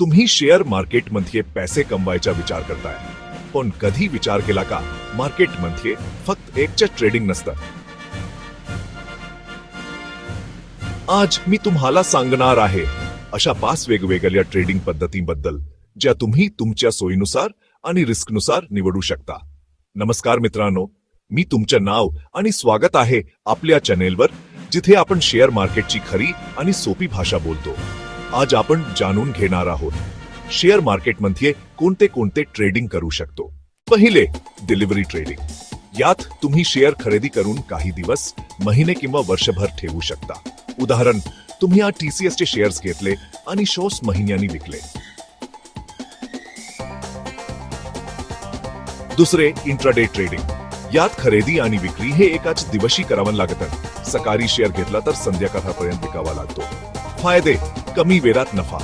तुम्ही शेअर मार्केटमध्ये पैसे कमवायचा विचार करताय. पण कधी विचार केला का मार्केटमध्ये फक्त एकच्या ट्रेडिंग नसतं. आज मी तुम्हाला सांगणार आहे अशा पाच वेगवेगळ्या ट्रेडिंग पद्धतींबद्दल ज्या तुम्ही तुमच्या सोयीनुसार आणि रिस्कनुसार निवडू शकता. नमस्कार मित्रांनो मी तुमचं नाव आणि स्वागत आहे आपल्या चॅनेलवर जिथे आपण शेअर मार्केटची खरी आणि सोपी भाषा बोलतो. आज आपण जाणून घेणार आहोत. शेअर मार्केटमध्ये कोणते कोणते ट्रेडिंग करू शकतो. पहिले डिलिव्हरी ट्रेडिंग यात तुम्ही शेअर खरेदी करून काही दिवस महिने किंवा वर्षभर ठेवू शकता. उदाहरण तुम्ही आज टीसीएस चे शेअर्स घेतले आणि शोस महिन्यांनी विकले. दुसरे इंट्राडे ट्रेडिंग यात खरेदी आणि विक्री हे एकाच दिवशी करावं लागतं. सकाळी शेअर घेतला तर संध्याकाळपर्यंत विकावा लागतो. फायदे कमी वेळात नफा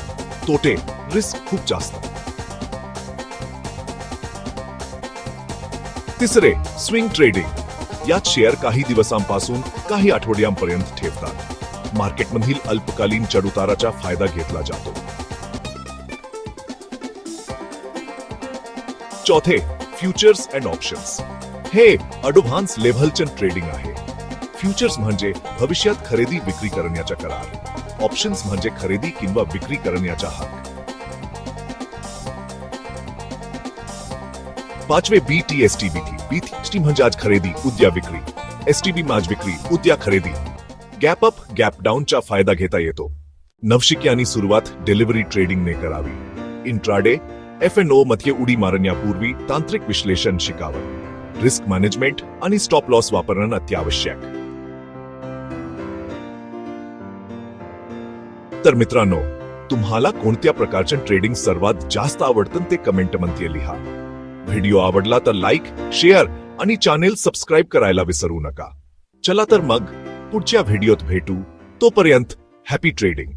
तोटे रिस्क खूप जास्त. तिसरे स्विंग ट्रेडिंग यात शेअर काही दिवसांपासून काही आठवड्यांपर्यंत ठेवतात. मार्केटमधील अल्पकालीन चढउताराचा फायदा घेतला जातो. चौथे फ्युचर्स अँड ऑप्शन्स हे अडव्हान्स लेव्हलचे ट्रेडिंग आहे. फ्युचर्स म्हणजे भविष्यात खरेदी विक्री करण्याचा करार. ऑप्शन्स म्हणजे खरेदी किंवा विक्री करण्याचा हक. पाचवे B T S T B T B T म्हणजे आज खरेदी उद्या विक्री. एस टी बी माज विक्री उद्या खरेदी. गॅप अप गॅप डाऊनचा फायदा घेता येतो. नवशिक्यानी सुरुवात डिलिव्हरी ट्रेडिंगने करावी. इंट्राडे एफ एन ओ मध्ये उडी मारण्यापूर्वी तांत्रिक विश्लेषण शिकावं. रिस्क मॅनेजमेंट आणि स्टॉप लॉस वापरणं अत्यावश्यक. तर मित्रांनो तुम्हाला कोणत्या प्रकारचे ट्रेडिंग सर्वात जास्त आवडतं ते कमेंटमध्ये लिहा. व्हिडिओ आवडला तर लाईक शेअर आणि चॅनेल सबस्क्राईब करायला विसरू नका. चला तर मग पुढच्या व्हिडिओत भेटू. तोपर्यंत हॅपी ट्रेडिंग